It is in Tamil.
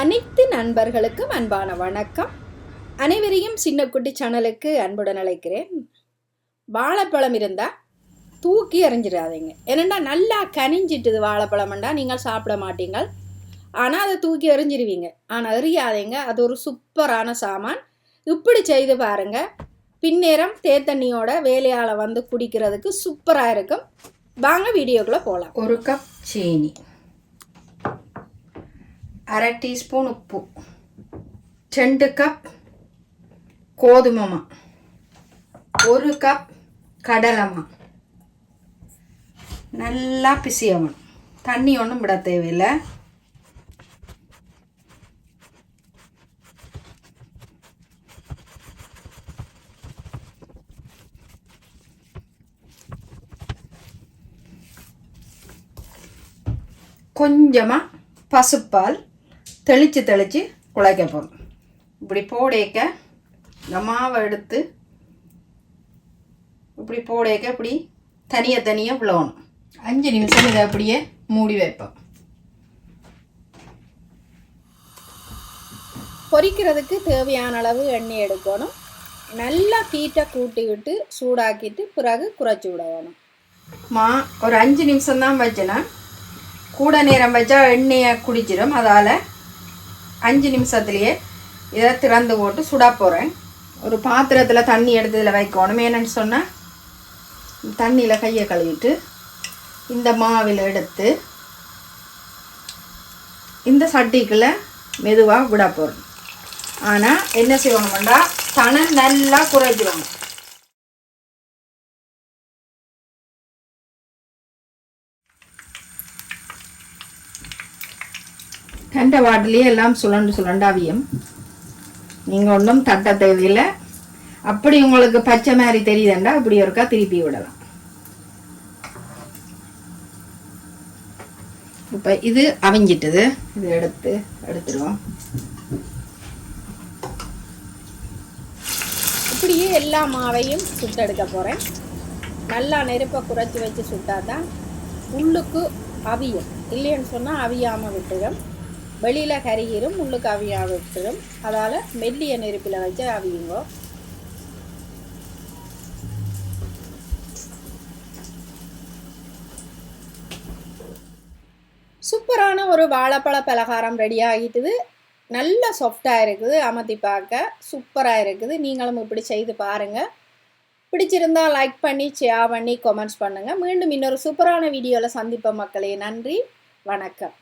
அனைத்து நண்பர்களுக்கும் அன்பான வணக்கம். அனைவரையும் சின்ன குட்டி சேனலுக்கு அன்புடன் அழைக்கிறேன். வாழைப்பழம் இருந்தால் தூக்கி எறிஞ்சிடாதீங்க. ஏனெண்டா நல்லா கனிஞ்சிட்டுது வாழைப்பழம்ண்டா நீங்கள் சாப்பிட மாட்டீங்க ஆனால் அதை தூக்கி எறிஞ்சிருவீங்க. ஆனால் எறியாதீங்க. அது ஒரு சூப்பரான சாமான். இப்படி செய்து பாருங்க. பின்னேரம் தேத்தண்ணியோட வேலையால் வந்து குடிக்கிறதுக்கு சூப்பராக இருக்கும். வாங்க வீடியோக்குள்ளே போகலாம் ஒரு கப் சீனி. அரை டீஸ்பூன் உப்பு. ரெண்டு கப் கோதுமமா. ஒரு கப் கடலைமா. நல்லா பிசியவணும் தண்ணி ஒன்றும் விட தேவையில்லை. கொஞ்சமாக பசுப்பால் தெளித்து தெளித்து குழைக்க போகிறோம் இப்படி போடேக்க இந்த மாவை எடுத்து இப்படி போடேக்க இப்படி தனியாக தனியாக விழணும். அஞ்சு நிமிஷம் இதை அப்படியே மூடி வைப்போம். பொரிக்கிறதுக்கு தேவையான அளவு எண்ணெய் எடுக்கணும். நல்லா தீட்டை கூட்டிக்கிட்டு சூடாக்கிட்டு பிறகு குறைச்சி விடணும். மா ஒரு அஞ்சு நிமிஷம் தான் வச்சேன்னா கூட நேரம் வச்சா எண்ணெயை குடிச்சிடும் அதால் அஞ்சு நிமிஷத்துலேயே இதை திறந்து போட்டு சுட போகிறேன் ஒரு பாத்திரத்தில் தண்ணி எடுத்து இதில் வைக்கணும். என்னன்னு சொன்னால் தண்ணியில் கையை கழுவிட்டு இந்த மாவில் எடுத்து இந்த சட்டிக்குள்ளே மெதுவாக விட போகிறோம் ஆனால் என்ன செய்யணும்னா தனம் நல்லா குறைச்சிடணும் கண்ட வாட்டிலேயே எல்லாம் சுழண்டு சுழண்டாவியும். நீங்கள் ஒன்றும் தட்ட தேவையில்லை. அப்படி உங்களுக்கு பச்சை மாதிரி தெரியுதுண்டா இப்படி ஒருக்கா திருப்பி விடலாம். இப்போ இது அவிஞ்சிட்டுது. இது எடுத்து எடுத்துருவோம். இப்படியே எல்லா மாவையும் சுட்டெடுக்க போகிறேன் நல்லா நெருப்பை குறைச்சி வச்சு சுட்டாதான் உள்ளுக்கு அவியும். இல்லைன்னு சொன்னால் அவியாமல் விட்டுடும் வெளியில் கருகிரும் உள்ளுக்கு அவியாமல் விட்டுடும் அதால் மெல்லிய நெருப்பில் வச்சு அவியுங்கோ. சூப்பரான ஒரு வாழைப்பழ பலகாரம் ரெடி ஆகிட்டுது. நல்ல சாஃப்டாக இருக்குது. அமர்த்தி பார்க்க சூப்பராக இருக்குது. நீங்களும் இப்படி செய்து பாருங்கள் பிடிச்சிருந்தா லைக் பண்ணி ஷேர் பண்ணி கமெண்ட்ஸ் பண்ணுங்கள் மீண்டும் இன்னொரு சூப்பரான வீடியோவில் சந்திப்போம் மக்களே. நன்றி. வணக்கம்.